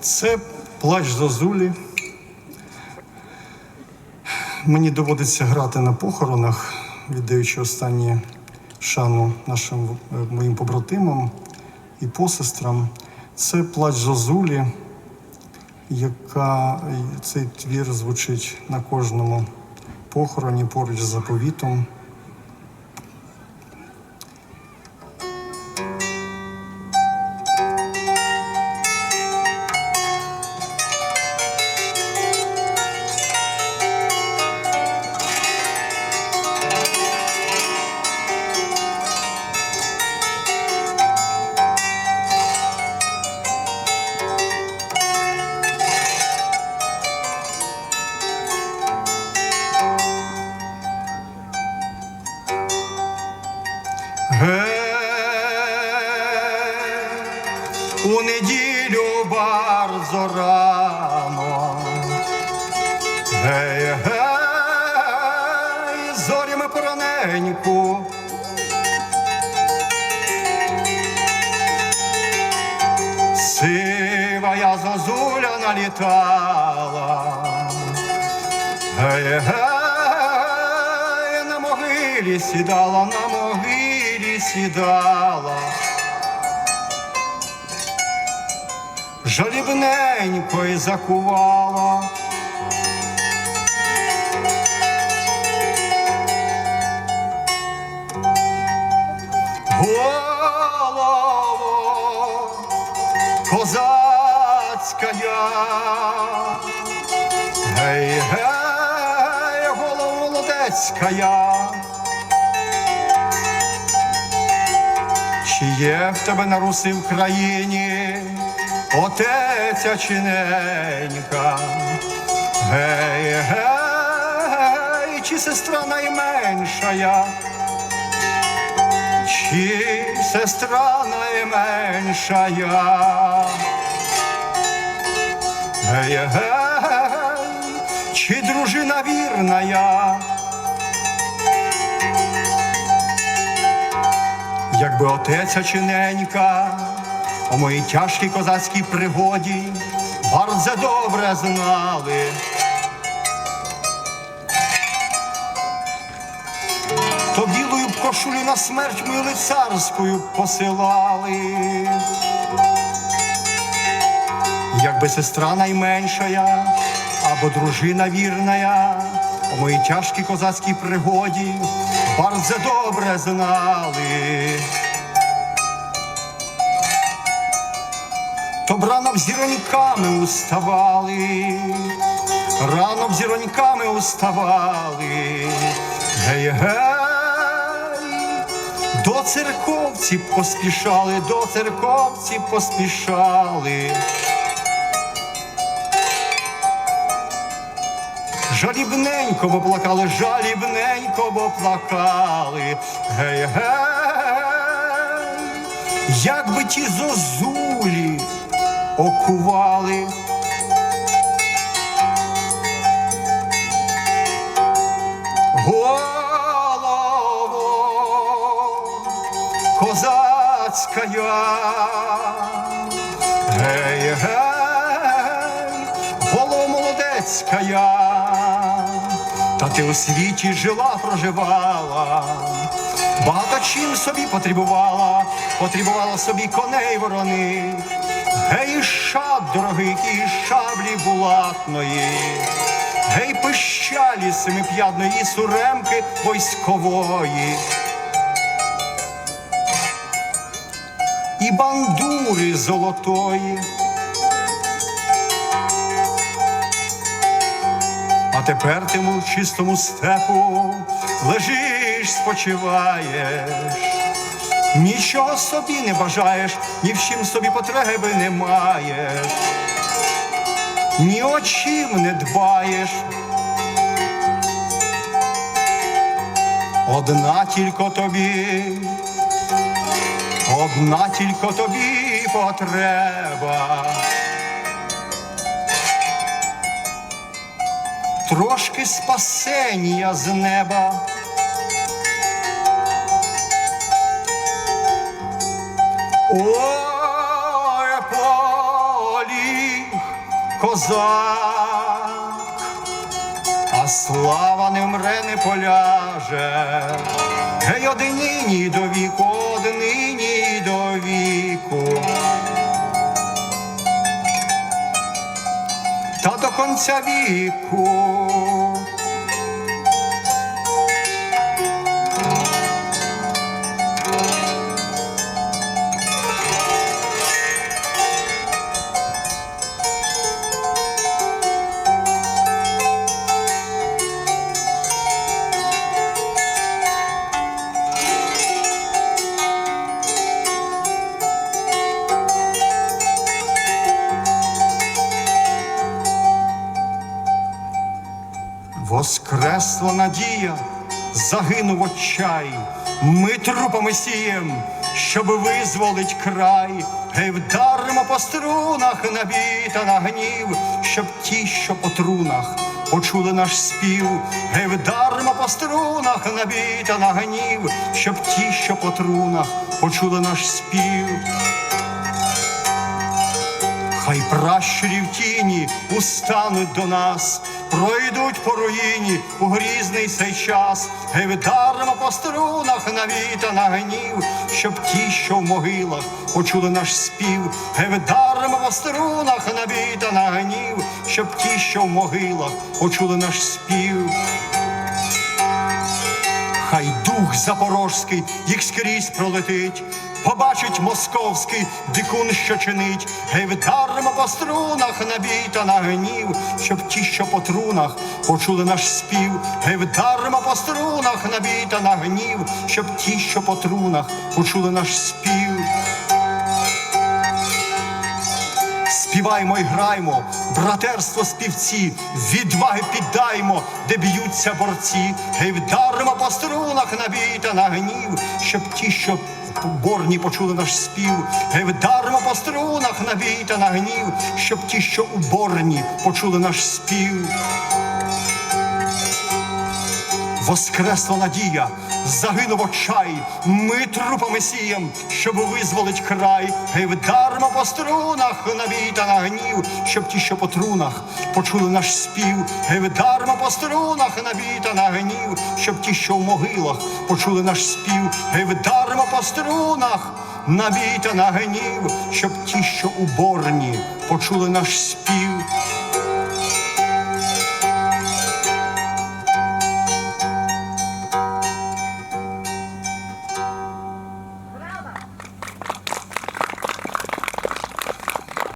Це плач Зозулі. Мені доводиться грати на похоронах, віддаючи останнє шану нашим е, моїм побратимам і посестрам. Це плач Зозулі, яка цей твір звучить на кожному похороні поруч з заповітом. Неділю bardzo рано. Гей, гей, зорями пораненьку. Сивая зозуля налітала. Гей, гей, на могилі сідала, на могилі сідала. Жалібненько й закувала. Голово козацькая. Гей, гей, голово молодецькая. Чи є в тебе на руси в країні отеця чи ненька? Гей, гей, чи сестра найменшая? Чи сестра найменшая? Гей, гей, чи дружина вірная? Якби отеця чи у моїй тяжкій козацькій пригоді bardzo добре знали. То білою б кошулю на смерть мою лицарською посилали. Якби сестра найменшая або дружина вірная у моїй тяжкій козацькій пригоді bardzo добре знали. То б рано зіроньками уставали, рано зіроньками уставали. Гей, гей, до церковці поспішали, до церковці поспішали. Жалібненько бо плакали, жалібненько бо плакали. Гей, гей, як би ті зозулі окували. Голово козацькая. Гей, гей, голово молодецькая. Та ти у світі жила, проживала, багато чим собі потребувала, потребувала собі коней ворони, гей, шаб дорогих, і шаблі булатної, гей, пищалі семип'ядної, суремки військової. І бандури золотої. А тепер ти в чистому степу лежиш, спочиваєш, нічого собі не бажаєш, ні в чим собі потреби не маєш, ні о чим не дбаєш. Одна тільки тобі, одна тільки тобі потреба. трошки спасення з неба. Ой, полі козак, а слава не вмре, не поляже. Гей, однині до віку, однині до віку. Та до конця віку. Воскресла надія, загинув отчай, ми трупами сієм, щоб визволить край, гей вдаримо по струнах набіта на гнів, щоб ті, що по трунах почули наш спів, гей вдаримо по струнах набіта на гнів, щоб ті, що по трунах почули наш спів. Хай пращурів тіні устануть до нас, пройдуть по руїні у грізний цей час, гей вдаримо по струнах на віта на гнів, щоб ті, що в могилах почули наш спів, гей вдаримо по струнах на віта на гнів, щоб ті, що в могилах почули наш спів. Хай дух запорожський їх скрізь пролетить, побачить московський дикун, що чинить, гей вдаримо по струнах набій та на гнів, щоб ті, що по трунах почули наш спів, гей вдаримо по струнах набій та на гнів, щоб ті, що по трунах почули наш спів. Співаймо й граймо, братерство співці, відваги піддаймо, де б'ються борці, гей вдаримо по струнах набій та на гнів, щоб ті, що борні почули наш спів, гей вдаримо по струнах набій та гнів, щоб ті, що у борні почули наш спів. Воскресла надія, загинув очай, ми трупами сієм, щоб визволить край, гей вдармо по струнах набій та на гнів, щоб ті, що по трунах почули наш спів, гей вдармо по струнах набій та на гнів, щоб ті, що в могилах почули наш спів, гей вдармо по струнах набій та на гнів, щоб ті, що у борні почули наш спів.